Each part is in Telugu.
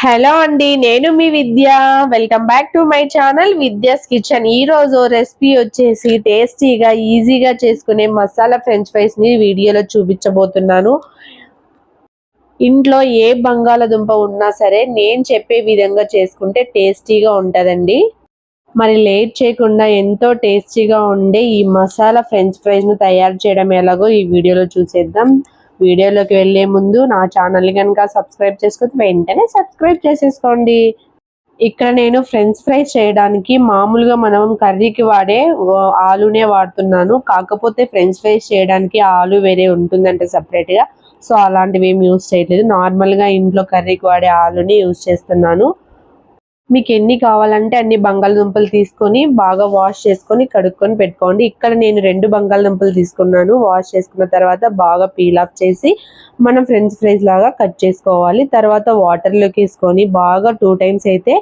హలో అండి నేను మీ Vidya. Welcome back to my channel Vidya's kitchen. ఈ రోజు రెసిపీ వచ్చేసి టేస్టీగా ఈజీగా చేసుకునే మసాలా ఫ్రెంచ్ ఫ్రైస్ని వీడియోలో చూపించబోతున్నాను. ఇంట్లో ఏ బంగాళదుంప ఉన్నా సరే నేను చెప్పే విధంగా చేసుకుంటే టేస్టీగా ఉంటుందండి. మరి లేట్ చేయకుండా ఎంతో టేస్టీగా ఉండే ఈ మసాలా ఫ్రెంచ్ ఫ్రైస్ను తయారు చేయడం ఎలాగో ఈ వీడియోలో చూసేద్దాం. వీడియోలోకి వెళ్ళే ముందు నా ఛానల్ కనుక సబ్స్క్రైబ్ చేసుకుని వెంటనే సబ్స్క్రైబ్ చేసేసుకోండి. ఇక్కడ నేను ఫ్రెంచ్ ఫ్రైస్ చేయడానికి మామూలుగా మనం కర్రీకి వాడే ఆలునే వాడుతున్నాను. కాకపోతే ఫ్రెంచ్ ఫ్రైస్ చేయడానికి ఆలు వేరే ఉంటుందంటే సపరేట్గా. సో అలాంటివి ఏమి యూస్ చేయట్లేదు నార్మల్గా ఇంట్లో కర్రీకి వాడే ఆలుని యూస్ చేస్తున్నాను. మీకు ఎన్ని కావాలంటే అన్ని బంగాళదుంపలు తీసుకొని బాగా వాష్ చేసుకొని కడుక్కొని పెట్టుకోండి. ఇక్కడ నేను రెండు బంగాళదుంపలు తీసుకున్నాను. వాష్ చేసుకున్న తర్వాత బాగా పీల్ ఆఫ్ చేసి మనం ఫ్రెంచ్ ఫ్రైస్ లాగా కట్ చేసుకోవాలి. తర్వాత వాటర్లోకి వేసుకొని బాగా టూ టైమ్స్ అయితే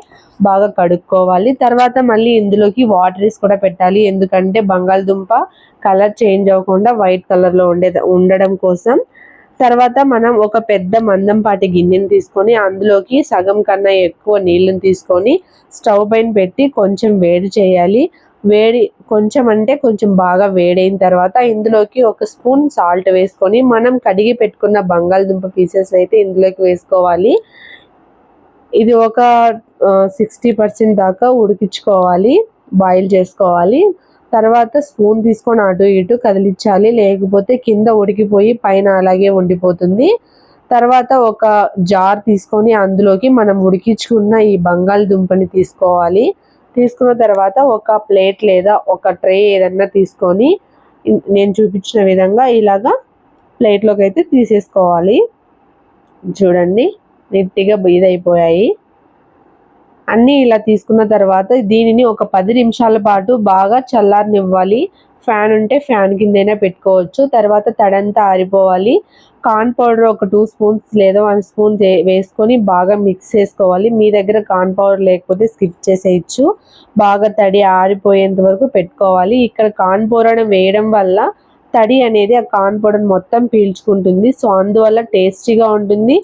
బాగా కడుక్కోవాలి. తర్వాత మళ్ళీ ఇందులోకి వాటర్ వేసి కూడా పెట్టాలి. ఎందుకంటే బంగాళదుంప కలర్ చేంజ్ అవ్వకుండా వైట్ కలర్లో ఉండే ఉండడం కోసం తర్వాత మనం ఒక పెద్ద మందంపాటి గిన్నెని తీసుకొని అందులోకి సగం కన్నా ఎక్కువ నీళ్ళని తీసుకొని స్టవ్ పైన పెట్టి కొంచెం వేడి చేయాలి. వేడి కొంచెం అంటే కొంచెం బాగా వేడైన తర్వాత ఇందులోకి ఒక స్పూన్ సాల్ట్ వేసుకొని మనం కడిగి పెట్టుకున్న బంగాళదుంప పీసెస్ అయితే ఇందులోకి వేసుకోవాలి. ఇది ఒక సిక్స్టీ పర్సెంట్ దాకా ఉడికించుకోవాలి. బాయిల్ చేసుకోవాలి. తర్వాత స్పూన్ తీసుకొని అటు ఇటు కదిలించాలి లేకపోతే కింద ఉడికిపోయి పైన అలాగే ఉండిపోతుంది. తర్వాత ఒక జార్ తీసుకొని అందులోకి మనం ఉడికించుకున్న ఈ బంగాళదుంపని తీసుకోవాలి. తీసుకున్న తర్వాత ఒక ప్లేట్ లేదా ఒక ట్రే ఏదన్నా తీసుకొని నేను చూపించిన విధంగా ఇలాగా ప్లేట్లోకి అయితే తీసేసుకోవాలి. చూడండి నీట్గా ఇదైపోయాయి. అన్నీ ఇలా తీసుకున్న తర్వాత దీనిని ఒక పది నిమిషాల పాటు బాగా చల్లారనివ్వాలి. ఫ్యాన్ ఉంటే ఫ్యాన్ కిందైనా పెట్టుకోవచ్చు. తర్వాత తడంతా ఆరిపోవాలి. కార్న్ పౌడర్ ఒక టూ స్పూన్స్ లేదా వన్ స్పూన్ వేసుకొని బాగా మిక్స్ చేసుకోవాలి. మీ దగ్గర కార్న్ పౌడర్ లేకపోతే స్కిప్ చేసేయచ్చు. బాగా తడి ఆరిపోయేంత వరకు పెట్టుకోవాలి. ఇక్కడ కార్న్ పౌడర్ వేయడం వల్ల తడి అనేది ఆ కార్న్ పౌడర్ మొత్తం పీల్చుకుంటుంది. సో అందువల్ల టేస్టీగా ఉంటుంది.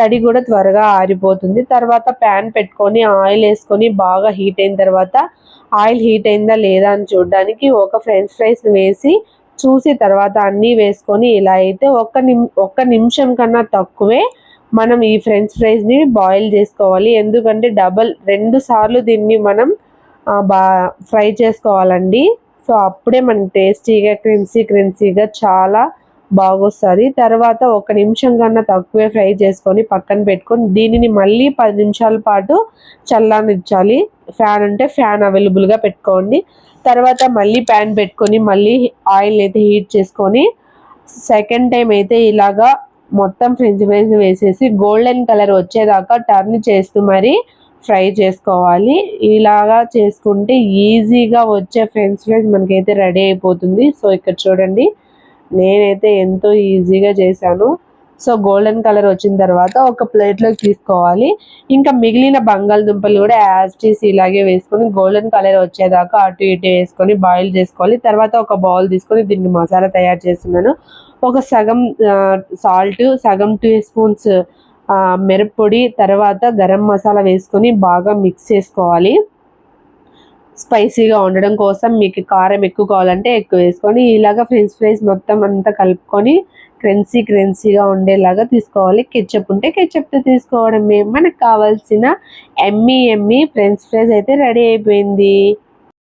తడి కూడా త్వరగా ఆరిపోతుంది. తర్వాత ప్యాన్ పెట్టుకొని ఆయిల్ వేసుకొని బాగా హీట్ అయిన తర్వాత ఆయిల్ హీట్ అయిందా లేదా అని చూడడానికి ఒక ఫ్రెంచ్ ఫ్రైస్ వేసి చూసి తర్వాత అన్నీ వేసుకొని ఇలా అయితే ఒక్క నిమ్ ఒక్క నిమిషం కన్నా తక్కువే మనం ఈ ఫ్రెంచ్ ఫ్రైస్ని బాయిల్ చేసుకోవాలి. ఎందుకంటే డబల్ రెండు సార్లు దీన్ని మనం బా ఫ్రై చేసుకోవాలండి. సో అప్పుడే మనం టేస్టీగా క్రిన్సీ క్రిన్సీగా చాలా బాగొస్తుంది. తర్వాత ఒక నిమిషం కన్నా తక్కువే ఫ్రై చేసుకొని పక్కన పెట్టుకొని దీనిని మళ్ళీ పది నిమిషాల పాటు చల్లనిచ్చాలి ఫ్యాన్ అంటే ఫ్యాన్ అవైలబుల్గా పెట్టుకోండి. తర్వాత మళ్ళీ ప్యాన్ పెట్టుకొని మళ్ళీ ఆయిల్ అయితే హీట్ చేసుకొని సెకండ్ టైం అయితే ఇలాగా మొత్తం ఫ్రెంచ్ ఫ్రైస్ వేసేసి గోల్డెన్ కలర్ వచ్చేదాకా టర్న్ చేస్తూ మరి ఫ్రై చేసుకోవాలి. ఇలాగా చేసుకుంటే ఈజీగా వచ్చే ఫ్రెంచ్ ఫ్రైస్ మనకైతే రెడీ అయిపోతుంది. సో ఇక్కడ చూడండి. నేనైతే ఎంతో ఈజీగా చేశాను. సో గోల్డెన్ కలర్ వచ్చిన తర్వాత ఒక ప్లేట్లోకి తీసుకోవాలి. ఇంకా మిగిలిన బంగాళదుంపలు కూడా యాజ్టీస్ ఇలాగే వేసుకొని గోల్డెన్ కలర్ వచ్చేదాకా అటు ఇటు వేసుకొని బాయిల్ చేసుకోవాలి. తర్వాత ఒక బౌల్ తీసుకొని దీనికి మసాలా తయారు చేస్తున్నాను. ఒక సగం సాల్ట్ సగం టూ స్పూన్స్ మిరప్పొడి తర్వాత గరం మసాలా వేసుకొని బాగా మిక్స్ చేసుకోవాలి. స్పైసీగా ఉండడం కోసం మీకు కారం ఎక్కువ కావాలంటే ఎక్కువ వేసుకొని ఇలాగ ఫ్రెంచ్ ఫ్రైస్ మొత్తం అంతా కలుపుకొని క్రెన్సీ క్రెన్సీగా ఉండేలాగా తీసుకోవాలి. కెచ్చప్ ఉంటే కెచ్చప్తో తీసుకోవడమే మనకు కావాల్సిన ఎమ్మి ఎమ్మి ఫ్రెంచ్ ఫ్రైస్ అయితే రెడీ అయిపోయింది.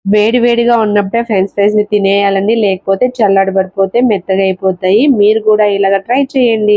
వేడి వేడిగా ఉన్నప్పుడే ఫ్రెంచ్ ఫ్రైస్ని తినేయాలండి లేకపోతే చల్లాడబడిపోతే మెత్తగా అయిపోతాయి. మీరు కూడా ఇలాగ ట్రై చేయండి.